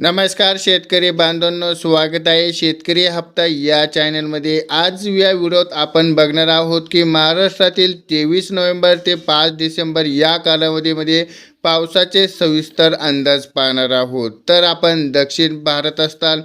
नमस्कार शेतकरी बांधवांनो स्वागत आहे शेतकरी हप्ता या चॅनलमध्ये. आज या व्हिडिओत आपण बघणार आहोत की महाराष्ट्रातील तेवीस नोव्हेंबर ते पाच डिसेंबर या कालावधीमध्ये पावसाचे सविस्तर अंदाज पाहणार आहोत. तर आपण दक्षिण भारत असताल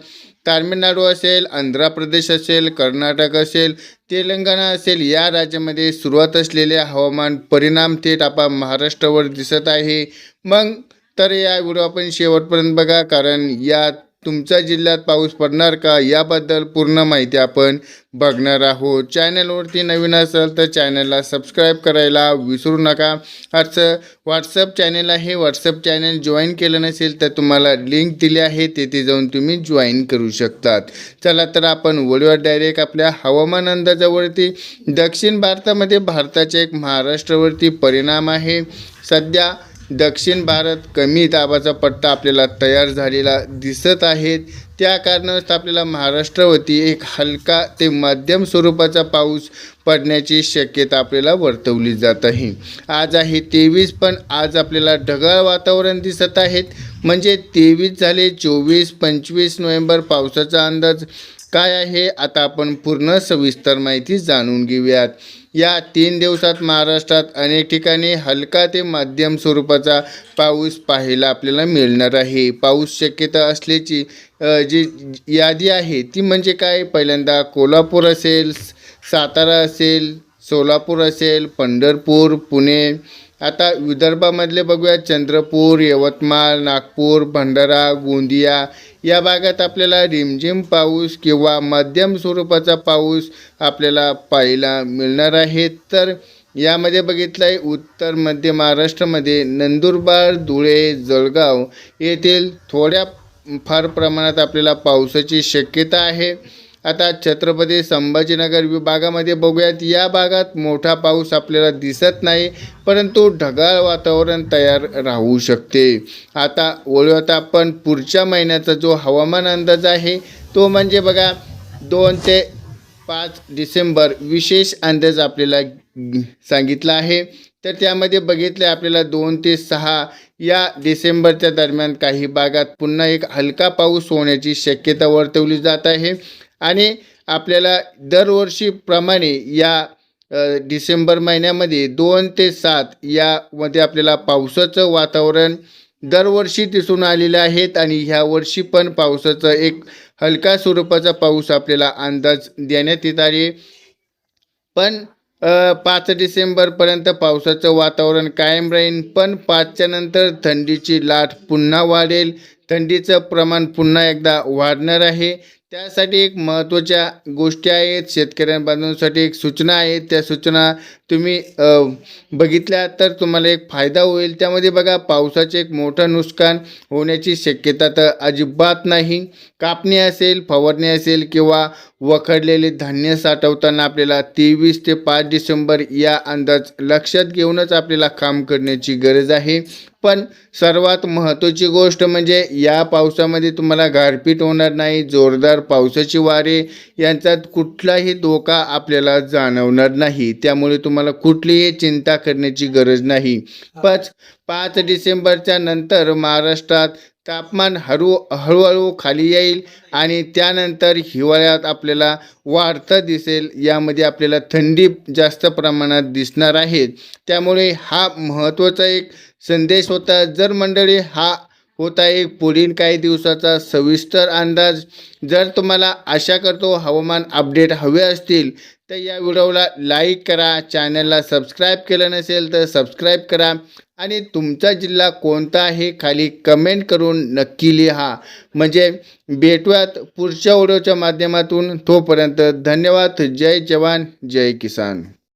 तामिळनाडू असेल आंध्र प्रदेश असेल कर्नाटक असेल तेलंगणा असेल या राज्यामध्ये सुरुवात असलेले हवामान परिणाम थेट आपण महाराष्ट्रावर दिसत आहे. मग तर या व्हिडिओ आपण शेवटपर्यंत बघा कारण या तुमच्या जिल्ह्यात पाऊस पडणार का याबद्दल पूर्ण माहिती आपण बघणार आहोत. चॅनलवरती नवीन असेल तर चॅनलला सबस्क्राईब करायला विसरू नका. असं व्हॉट्सअप चॅनल आहे. व्हॉट्सअप चॅनल जॉईन केलं नसेल तर तुम्हाला लिंक दिली आहे. तेथे जाऊन तुम्ही जॉईन करू शकतात. चला तर आपण वळूया डायरेक्ट आपल्या हवामान अंदाजावरती. दक्षिण भारतामध्ये भारताच्या एक महाराष्ट्रावरती परिणाम आहे. सध्या दक्षिण भारत कमी दाबाचा पट्टा आपल्याला तयार झालेला दिसत आहेत त्या कारणास्तव आपल्याला महाराष्ट्रावरती एक हलका ते मध्यम स्वरूपाचा पाऊस पडण्याची शक्यता आपल्याला वर्तवली जात आहे. आज आहे तेवीस पण आज आपल्याला ढगाळ वातावरण दिसत आहेत म्हणजे तेवीस झाले चोवीस पंचवीस नोव्हेंबर पावसाचा अंदाज. काय आहे आता आपण पूर्ण सविस्तर माहिती जाणून घेऊयात. या तीन दिवसात महाराष्ट्रात अनेक ठिकाणी हलका ते मध्यम स्वरूपाचा पाऊस पाहायला आपल्याला मिळणार आहे. पाऊस शक्यता असल्याची जी यादी आहे ती म्हणजे काय? पहिल्यांदा कोल्हापूर असेल सातारा असेल सोलापूर असेल पंढरपूर पुणे आता विदर्भामधले बघूया. चंद्रपूर यवतमाळ नागपूर भंडारा गोंदिया या भागात आपल्याला रिमझिम पाऊस किंवा मध्यम स्वरूपाचा पाऊस आपल्याला पाहायला मिळणार आहे. तर यामध्ये बघितलं आहे उत्तर मध्य महाराष्ट्रामध्ये नंदुरबार धुळे जळगाव येथील थोड्या फार प्रमाणात आपल्याला पावसाची शक्यता आहे. आता छत्रपती संभाजीनगर विभागामध्ये बघूयात. या भागात मोठा पाऊस आपल्याला दिसत नाही परंतु ढगाळ वातावरण तयार राहू शकते. आता वळूयात आपण पुढच्या महिन्याचा जो हवामान अंदाज आहे तो म्हणजे बघा दोन ते पाच डिसेंबर विशेष अंदाज आपल्याला सांगितला आहे. तर त्यामध्ये बघितले आपल्याला दोन ते सहा या डिसेंबरच्या दरम्यान काही भागात पुन्हा एक हलका पाऊस होण्याची शक्यता वर्तवली जात आहे. आणि आपल्याला दरवर्षीप्रमाणे या डिसेंबर महिन्यामध्ये दोन ते सात यामध्ये आपल्याला पावसाचं वातावरण दरवर्षी दिसून आलेलं आहेत आणि ह्या वर्षी पण पावसाचं एक हलका स्वरूपाचा पाऊस आपल्याला अंदाज देण्यात येत आहे. पण पाच डिसेंबरपर्यंत पावसाचं वातावरण कायम राहील पण पाचच्या नंतर थंडीची लाट पुन्हा वाढेल. थंडीचं प्रमाण पुन्हा एकदा वाढणार आहे. त्यासाठी एक महत्त्वाच्या गोष्टी आहेत. शेतकऱ्यांबांधवांसाठी एक सूचना आहेत त्या सूचना तुम्ही बघितल्या तर तुम्हाला एक फायदा होईल. त्यामध्ये बघा पावसाचे एक मोठं नुकसान होण्याची शक्यता तर अजिबात नाही. कापणी असेल फवारणी असेल किंवा वखडलेले धान्य साठवताना आपल्याला तेवीस ते पाच डिसेंबर या अंदाज लक्षात घेऊनच आपल्याला काम करण्याची गरज आहे. पण सर्वात महत्त्वाची गोष्ट म्हणजे या पावसामध्ये तुम्हाला गारपीट होणार नाही जोरदार पावसाची वारे यांच्यात कुठलाही धोका आपल्याला जाणवणार नाही. त्यामुळे तुम्हाला कुठलीही चिंता करण्याची गरज नाही. पाच पाच डिसेंबरच्या नंतर महाराष्ट्रात तापमान हळू हळूहळू खाली येईल आणि त्यानंतर हिवाळ्यात आपल्याला वाढतं दिसेल. यामध्ये आपल्याला थंडी जास्त प्रमाणात दिसणार आहे. त्यामुळे हा महत्त्वाचा एक संदेश होता. जर मंडळी हा होत आहे पुढील काही दिवसाचा सविस्तर अंदाज जर तुम्हाला आशा करतो हवामान अपडेट हवे असतील तर या व्हिडिओला लाईक करा चॅनलला सबस्क्राईब केलं नसेल तर सबस्क्राईब करा आणि तुमचा जिल्हा कोणता आहे खाली कमेंट करून नक्की लिहा. म्हणजे भेटूयात पुढच्या व्हिडिओच्या माध्यमातून. तोपर्यंत धन्यवाद. जय जवान जय किसान.